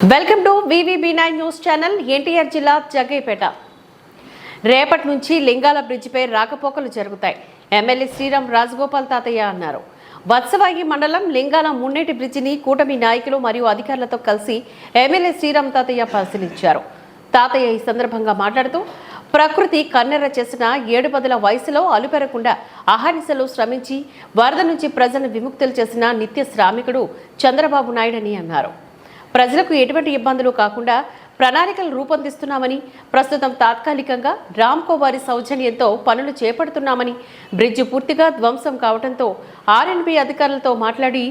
Welcome to VVB nine news channel NTR జిల్లా జగ్గైపేట రేపటి నుంచి లింగాల బ్రిడ్జిపై రాకపోకలు జరుగుతాయి. ఎమ్మెల్యే శ్రీరామ్ రాజగోపాల్ తాతయ్య అన్నారు. వత్సవాగి మండలం లింగాల మున్నేటి బ్రిడ్జిని కూటమి నాయకులు మరియు అధికారులతో కలిసి ఎమ్మెల్యే శ్రీరామ్ తాతయ్య పరిశీలించారు. తాతయ్య ఈ సందర్భంగా మాట్లాడుతూ ప్రకృతి కన్నెర చేసిన ఏడు పదుల వయసులో అలుపెరకుండా అహర్నిశలు శ్రమించి వరద నుంచి ప్రజలను విముక్తులు చేసిన నిత్య శ్రామికుడు చంద్రబాబు నాయుడని అన్నారు. ప్రజలకు ఎటువంటి ఇబ్బందులు కాకుండా ప్రణాళికలు రూపొందిస్తున్నామని ప్రస్తుతం తాత్కాలికంగా రామ్కో వారి సౌజన్యంతో పనులు చేపడుతున్నామని బ్రిడ్జి పూర్తిగా ధ్వంసం కావడంతో ఆర్ఎన్బి అధికారులతో మాట్లాడి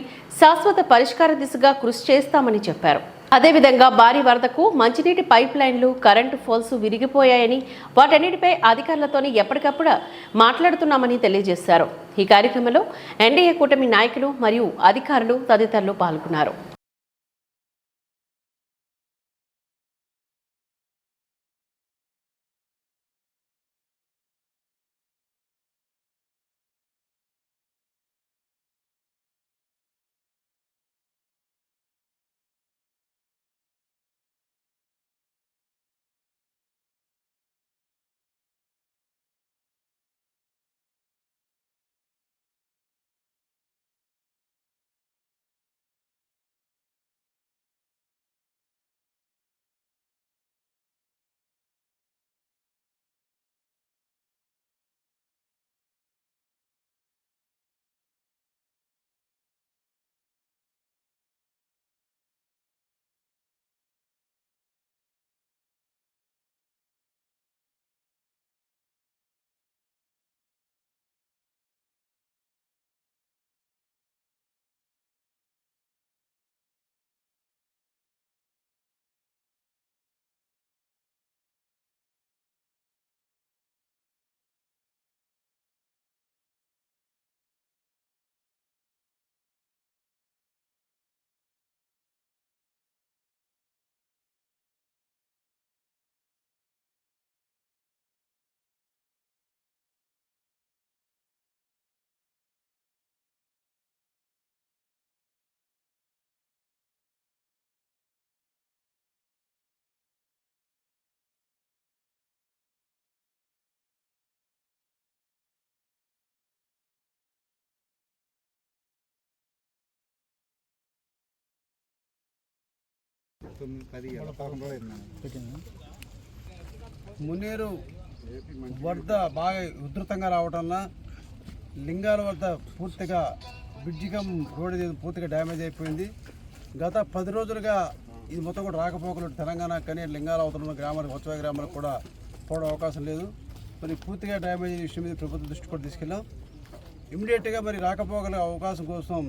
శాశ్వత పరిష్కార దిశగా కృషి చేస్తామని చెప్పారు. అదేవిధంగా భారీ వరదకు మంచినీటి పైప్ లైన్లు కరెంటు ఫోల్స్ విరిగిపోయాయని వాటన్నిటిపై అధికారులతోనే ఎప్పటికప్పుడు మాట్లాడుతున్నామని తెలియజేశారు. ఈ కార్యక్రమంలో ఎన్డీఏ కూటమి నాయకులు మరియు అధికారులు తదితరులు పాల్గొన్నారు. తొమ్మిది పది ఇవాళ పదకొండు రోజులు అయింది. మునేరు వరద బాగా ఉధృతంగా రావటం లింగాల వద్ద పూర్తిగా బ్రిడ్జికం రోడ్ ఇది పూర్తిగా డ్యామేజ్ అయిపోయింది. గత పది రోజులుగా ఇది మొత్తం కూడా రాకపోకలు తెలంగాణ కానీ లింగాల అవతల గ్రామాలకు ఉత్సవ గ్రామాలకు కూడా పోవడం అవకాశం లేదు. మరి పూర్తిగా డ్యామేజ్ అయిన విషయం మీద ప్రభుత్వం దృష్టి కూడా తీసుకెళ్ళాం. ఇమీడియట్గా మరి రాకపోకల అవకాశం కోసం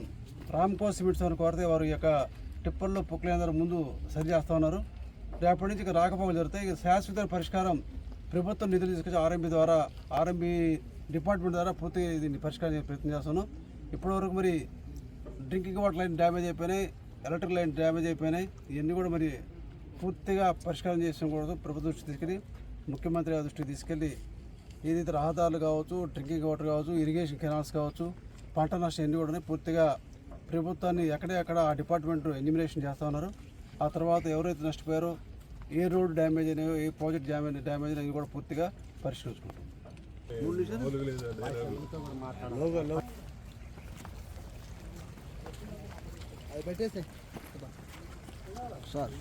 రామ్కో సిమెంట్స్ అని కోరితే వారు ఈ యొక్క టిప్పర్లో పొక్కులందరూ ముందు సరి చేస్తూ ఉన్నారు. రేపటి నుంచి ఇక రాకపోకలు జరుగుతాయి. శాశ్వత పరిష్కారం ప్రభుత్వం నిధులు తీసుకొచ్చి ఆర్ఎంబీ ద్వారా ఆర్ఎంబీ డిపార్ట్మెంట్ ద్వారా పూర్తి దీన్ని పరిష్కారం చేసే ప్రయత్నం చేస్తున్నాం. ఇప్పటివరకు మరి డ్రింకింగ్ వాటర్ లైన్ డ్యామేజ్ అయిపోయినాయి ఎలక్ట్రిక్ లైన్ డ్యామేజ్ అయిపోయినాయి. ఇవన్నీ కూడా మరి పూర్తిగా పరిష్కారం చేసిన కూడా ప్రభుత్వ దృష్టి తీసుకెళ్ళి ముఖ్యమంత్రి గారి దృష్టికి తీసుకెళ్ళి ఏదైతే రహదారులు కావచ్చు డ్రింకింగ్ వాటర్ కావచ్చు ఇరిగేషన్ కెనాల్స్ కావచ్చు పంట నష్టం ఎన్ని కూడా పూర్తిగా ప్రభుత్వాన్ని ఎక్కడెక్కడ ఆ డిపార్ట్మెంట్ ఎన్యూమినేషన్ చేస్తూ ఉన్నారు. ఆ తర్వాత ఎవరైతే నష్టపోయారో ఏ రోడ్ డ్యామేజ్ అయినాయో ఏ ప్రాజెక్ట్ డ్యామేజ్ డ్యామేజ్ అయినా కూడా పూర్తిగా పరిశీలించుకుంటాం సార్.